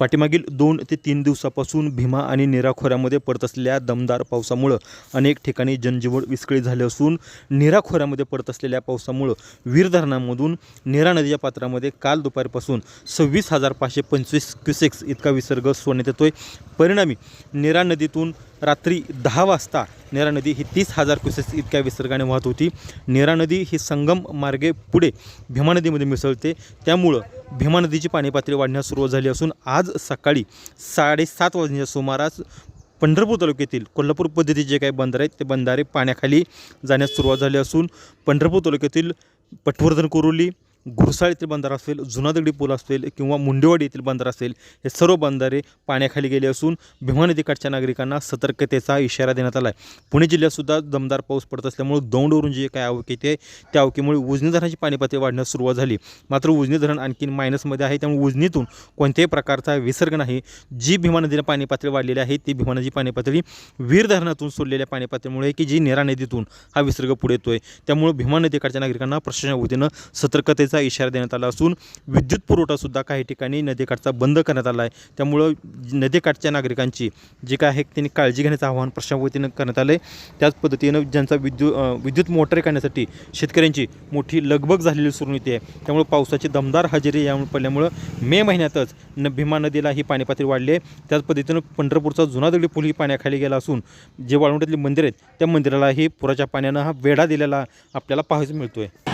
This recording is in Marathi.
पाठीमागील दोन ते तीन दिवसापासून भीमा आणि नीरा खोऱ्यामध्ये पडत असलेल्या दमदार पावसामुळं अनेक ठिकाणी जनजीवन विस्कळीत झाले असून नीरा खोऱ्यामध्ये पडत असलेल्या पावसामुळं वीर धरणामधून नीरा नदीच्या पात्रामध्ये काल दुपारपासून सव्वीस हजार पाचशे पंचवीस क्युसेक्स इतका विसर्ग सोडण्यात येतोय. परिणामी नीरा नदीतून रात्री दहा वाजता नेरा नदी ही तीस हजार क्युसेस इतक्या विसर्गाने वाहत होती. नेरा नदी ही संगम मार्गे पुढे भीमा नदीमध्ये मिसळते. त्यामुळं भीमा नदीची पाणी पातळी वाढण्यास सुरुवात झाली असून आज सकाळी साडेसात वाजण्याच्या सुमारास पंढरपूर तालुक्यातील कोल्हापूर पद्धतीचे जे काही बंधारे आहेत ते बंधारे पाण्याखाली जाण्यास सुरुवात झाली असून पंढरपूर तालुक्यातील पटवर्धन कुरुली घुरसाळ येथील बंधारा असेल जुनादगडी पूल असेल किंवा मुंडेवाडी येथील बंदर असेल हे सर्व बंधारे पाण्याखाली गेले असून भीमा नदीकाठच्या नागरिकांना सतर्कतेचा इशारा देण्यात आला आहे पुणे जिल्ह्यातसुद्धा दमदार पाऊस पडत असल्यामुळे दौंडवरून जे काय आवक येते त्या आवकीमुळे उजनी धरणाची पाणी पातळी वाढण्यास सुरुवात झाली. मात्र उजनी धरण आणखीन मायनसमध्ये आहे त्यामुळे उजनीतून कोणत्याही प्रकारचा विसर्ग नाही. जी भीमा नदीला पाणी पातळी वाढलेली आहे ती भीमा नदी पाणी पातळी वीर धरणातून सोडलेल्या पाणी पातळीमुळे की जी नेरा नदीतून हा विसर्ग पुढे येतोय. त्यामुळे भीमा नदीकाठच्या नागरिकांना प्रशासनाच्या वतीनं सतर्कतेचा इशारा देण्यात आला असून विद्युत पुरवठासुद्धा काही ठिकाणी नदीकाठचा बंद करण्यात आला आहे. त्यामुळं नदीकाठच्या नागरिकांची जे काय आहे त्यांनी काळजी घेण्याचं आवाहन प्रशासनावतीनं करण्यात आलं आहे त्याच पद्धतीनं ज्यांचा विद्युत विद्युत मोटर काढण्यासाठी शेतकऱ्यांची मोठी लगबग झालेली सुरू येते त्यामुळे पावसाची दमदार हजेरी यामुळे पडल्यामुळं मे महिन्यातच न भीमा नदीला ही पाणी पातळी वाढली आहे. त्याच पद्धतीनं पंढरपूरचा जुना दगडी पूल ही पाण्याखाली गेला असून जे वाळवंटातली मंदिर आहेत त्या मंदिरालाही पुराच्या पाण्यानं हा वेढा दिलेला आपल्याला पाहायला आहे